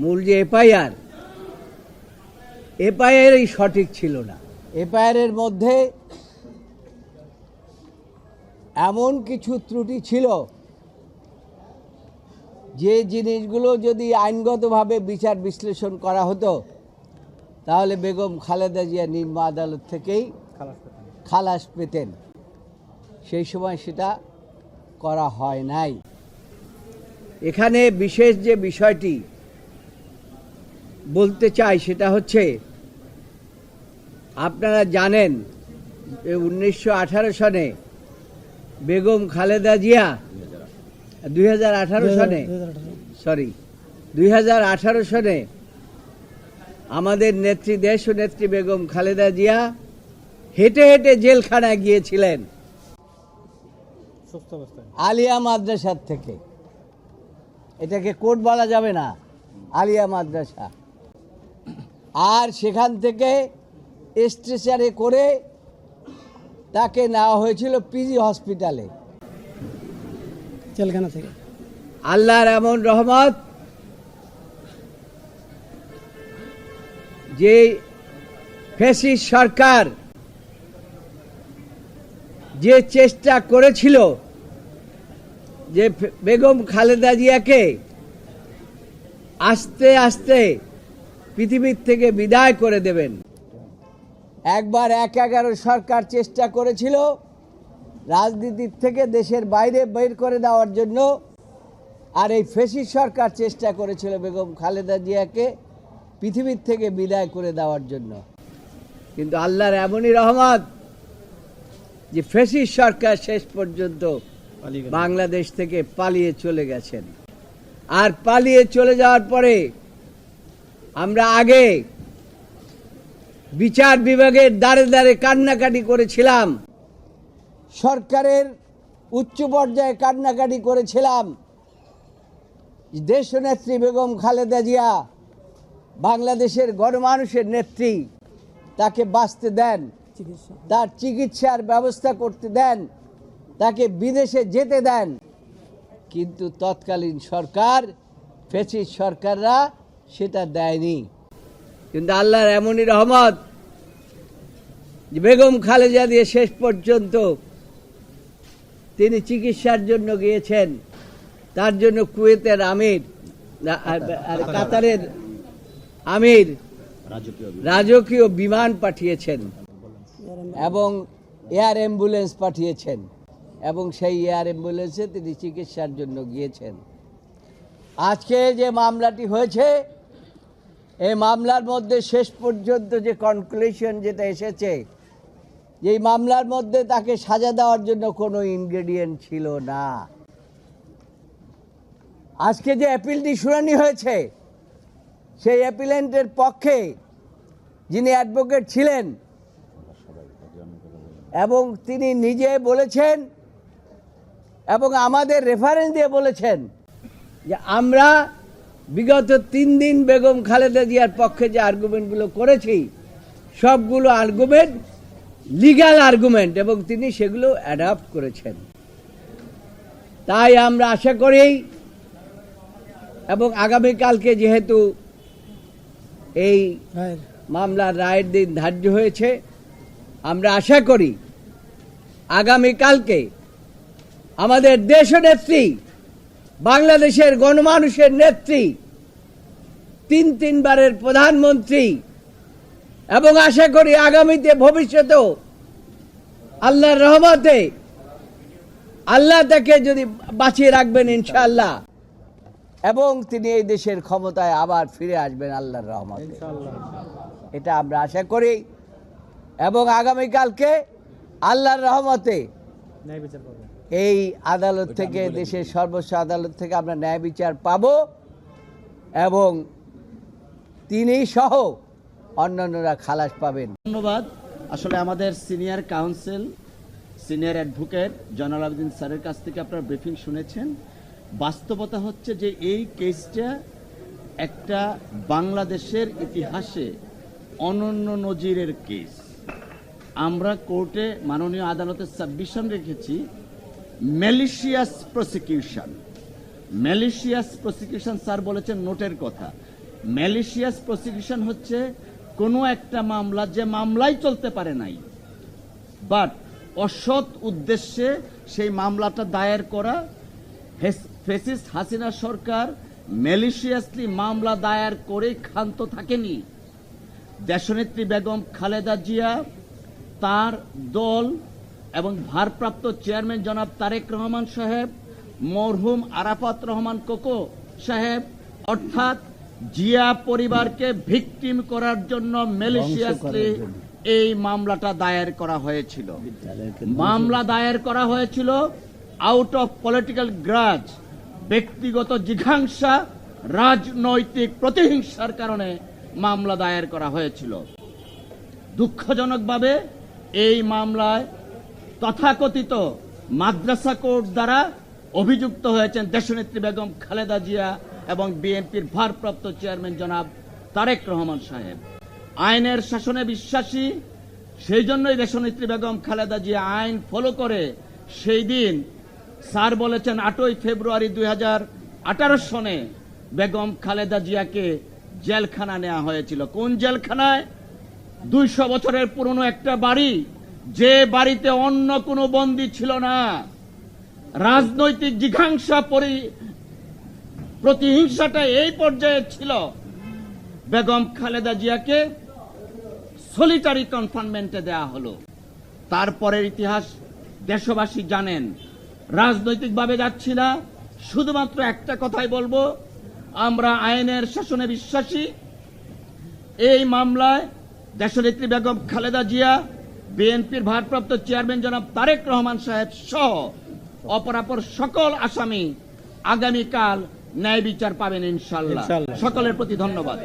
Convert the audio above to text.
মূল যে এফআইআর এফআইআরই সঠিক ছিল না। এফআইআরের মধ্যে এমন কিছু ত্রুটি ছিল যে জিনিসগুলো যদি আইনগতভাবে বিচার বিশ্লেষণ করা হতো তাহলে বেগম খালেদা জিয়া নিম্ন আদালত থেকেই খালাস পেতেন। সেই সময় সেটা করা হয় নাই। এখানে বিশেষ যে বিষয়টি বলতে চাই সেটা হচ্ছে আপনারা জানেন উনিশশো আঠারো সনে বেগম খালেদা জিয়া দুই হাজার আঠারো সনে সরি দুই হাজার আঠারো সনে আমাদের নেত্রী দেশ ও নেত্রী বেগম খালেদা জিয়া হেঁটে হেঁটে জেলখানায় গিয়েছিলেন। আলিয়া মাদ্রাসার থেকে। এটাকে কোর্ট বলা যাবে না আলিয়া মাদ্রাসা। আর সেখান থেকে স্ট্রেচারে করে তাকে নেওয়া হয়েছিল পিজি হসপিটালে। জেলখানা থেকে? আল্লাহর এমন রহমত যে ফেসিস সরকার যে চেষ্টা করেছিল যে বেগম খালেদা জিয়াকে আস্তে আস্তে পৃথিবীর থেকে বিদায় করে দেবেন। একবার এক এগারো সরকার চেষ্টা করেছিল রাজনীতির থেকে দেশের বাইরে বের করে দেওয়ার জন্য আর এই ফেসিস সরকার চেষ্টা করেছিল বেগম খালেদা জিয়াকে পৃথিবীর থেকে বিদায় করে দেওয়ার জন্য। কিন্তু আল্লাহর এমনই রহমত যে ফেসিস সরকার শেষ পর্যন্ত বাংলাদেশ থেকে পালিয়ে চলে গেছেন। আর পালিয়ে চলে যাওয়ার পরে আমরা আগে বিচার বিভাগের দ্বারে দ্বারে কান্নাকাটি করেছিলাম। সরকারের উচ্চ পর্যায়ে কান্নাকাটি করেছিলাম। দেশনেত্রী বেগম খালেদা জিয়া বাংলাদেশের গণমানুষের নেত্রী, তাকে বাঁচতে দেন, তার চিকিৎসার ব্যবস্থা করতে দেন, তাকে বিদেশে যেতে দেন। কিন্তু তৎকালীন সরকার, ফেসিস সরকাররা সেটা দেয়নি। কিন্তু আল্লাহর এমনই রহমত বেগম খালেজা দিয়ে শেষ পর্যন্ত তিনি চিকিৎসার জন্য গিয়েছেন। তার জন্য কুয়েতের আমির কাতারের আমির রাজকীয় বিমান পাঠিয়েছেন এবং এয়ার অ্যাম্বুলেন্স পাঠিয়েছেন এবং সেই এয়ার অ্যাম্বুলেন্সে তিনি চিকিৎসার জন্য গিয়েছেন। আজকে যে মামলাটি হয়েছে এই মামলার মধ্যে শেষ পর্যন্ত যে কনক্লুশন যেটা এসেছে, এই মামলার মধ্যে তাকে সাজা দেওয়ার জন্য কোনো ইনগ্রেডিয়েন্ট ছিল না। আজকে যে অ্যাপিলটি শুনানি হয়েছে, সেই অ্যাপিলেন্টের পক্ষে যিনি অ্যাডভোকেট ছিলেন এবং তিনি নিজে বলেছেন এবং আমাদের রেফারেন্স দিয়ে বলেছেন যে আমরা বিগত তিন দিন বেগম খালেদা জিয়ার পক্ষে যে আর্গুমেন্টগুলো করেছি সবগুলো আর্গুমেন্ট লিগ্যাল আর্গুমেন্ট এবং তিনি সেগুলো অ্যাডাপ্ট করেছেন। তাই আমরা আশা করি এবং আগামীকালকে যেহেতু এই মামলার রায়ের দিন ধার্য হয়েছে আমরা আশা করি আগামীকালকে আমাদের দেশ নেত্রী বাংলাদেশের গণমানুষের নেত্রী তিন তিনবারের প্রধানমন্ত্রী এবং আশা করি আগামীতে ভবিষ্যতেও আল্লাহর রহমতে আল্লাহ তাকে যদি বাঁচিয়ে রাখবেন ইনশাআল্লাহ। এবং তিনি এই দেশের ক্ষমতায় আবার ফিরে আসবেন আল্লাহর রহমতে। এটা আমরা আশা করি। এবং আগামীকালকে আল্লাহর রহমতে এই আদালত থেকে দেশের সর্বোচ্চ আদালত থেকে আমরা ন্যায় বিচার পাব এবং তিনি সহ অন্যান্যরা খালাস পাবেন। ধন্যবাদ। আসলে আমাদের senior council senior advocate Joynal Abedin স্যারের কাছ থেকে আপনারা ব্রিফিং শুনেছেন। বাস্তবতা হচ্ছে যে এই কেসটা একটা বাংলাদেশের ইতিহাসে অনন্য নজিরের কেস। আমরা কোর্টে মাননীয় আদালতের সাবমিশন রেখেছি। Malicious prosecution malicious prosecution sir বলেছেন নোটের কথা। ম্যালিশিয়াস প্রসিকিউশন হচ্ছে কোনো একটা মামলা, যে মামলাই চলতে পারে নাই। বাট অসৎ উদ্দেশ্যে সেই মামলাটা দায়ের করা ফেসিস্ট হাসিনা সরকার ম্যালিশিয়াসলি মামলা দায়ের করে ক্ষান্ত থাকেনি। দেশনেত্রী বেগম খালেদা জিয়া তার দল এবং ভারপ্রাপ্ত চেয়ারম্যান জনাব তারেক রহমান সাহেব মরহুম আরাফাত রহমান কোকো সাহেব অর্থাৎ জিয়া পরিবারকে ভিকটিম করার জন্য ম্যালিশিয়াসলি জন্য। এই মামলাটা দায়ের করা হয়েছিল মামলা দায়ের করা হয়েছিল আউট অফ পলিটিক্যাল গ্রাজ ব্যক্তিগত জিঘাংসা রাজনৈতিক প্রতিহিংসার কারণে মামলা দায়ের করা হয়েছিল দুঃখজনকভাবে এই মামলায় তথাকথিত মাদ্রাসা কোর্ট দ্বারা অভিযুক্ত হয়েছেন দেশনেত্রী বেগম খালেদা জিয়া এবং বিএনপির ভারপ্রাপ্ত চেয়ারম্যান জনাব তারেক রহমান সাহেব। আইনের শাসনে বিশ্বাসী, সেই জন্যই দেশনেত্রী বেগম খালেদা জিয়া আইন ফলো করে সেই দিন স্যার বলেছেন আটই ফেব্রুয়ারি দুই হাজার আঠারো সনে বেগম খালেদা জিয়াকে জেলখানা নেওয়া হয়েছিল। কোন জেলখানায়? দুইশো বছরের পুরনো একটা বাড়ি যে বাড়িতে অন্য কোনো বন্দী ছিল না, রাজনৈতিক জিঘাংসা পরি প্রতিহিংসাটা এই পর্যায়ে ছিল। বেগম খালেদা জিয়াকে সলিটারি কনফাইনমেন্টে দেয়া হলো। তারপরের ইতিহাস দেশবাসী জানেন, রাজনৈতিকভাবে যাচ্ছি না। শুধুমাত্র একটা কথাই বলব, আমরা আইনের শাসনে বিশ্বাসী। এই মামলায় দেশনেত্রী বেগম খালেদা জিয়া বিএনপির ভারপ্রাপ্ত চেয়ারম্যান জনাব তারেক রহমান সাহেব সহ অপরাপর সকল আসামি আগামীকাল ন্যায় বিচার পাবেন ইনশাল্লাহ সকলের প্রতি ধন্যবাদ।